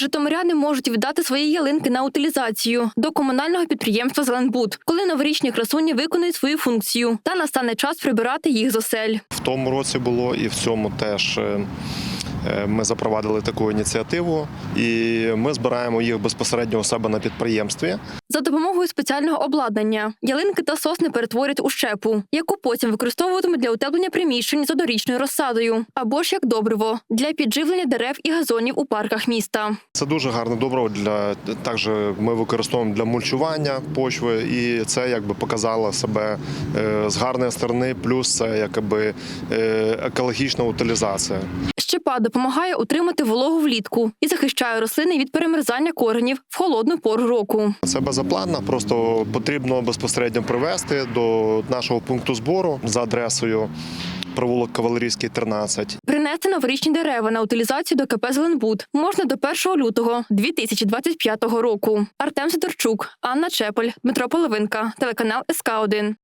Житомиряни можуть віддати свої ялинки на утилізацію до комунального підприємства Зеленбуд, коли новорічні красуні виконують свою функцію, та настане час прибирати їх з осель. В тому році було і в цьому теж. Е, Ми запровадили таку ініціативу, і ми збираємо їх безпосередньо у себе на підприємстві. За допомогою спеціального обладнання ялинки та сосни перетворять у щепу, яку потім використовуватимуть для утеплення приміщень з однорічною розсадою, або ж як добриво для підживлення дерев і газонів у парках міста. Це дуже гарне добриво для також ми використовуємо для мульчування почви, і це якби показало себе е, з гарної сторони. Плюс це якби е, екологічна утилізація. Щепа допомагає утримати вологу влітку і захищає рослини від перемерзання коренів в холодну пору року. Це безоплатно, просто потрібно безпосередньо привезти до нашого пункту збору за адресою провулок Кавалерійський, 13. Принести новорічні дерева на утилізацію до КП «Зеленбуд» можна до 1 лютого 2025 року. Артем Сидорчук, Анна Чепель, Дмитро Половинка, телеканал СК 1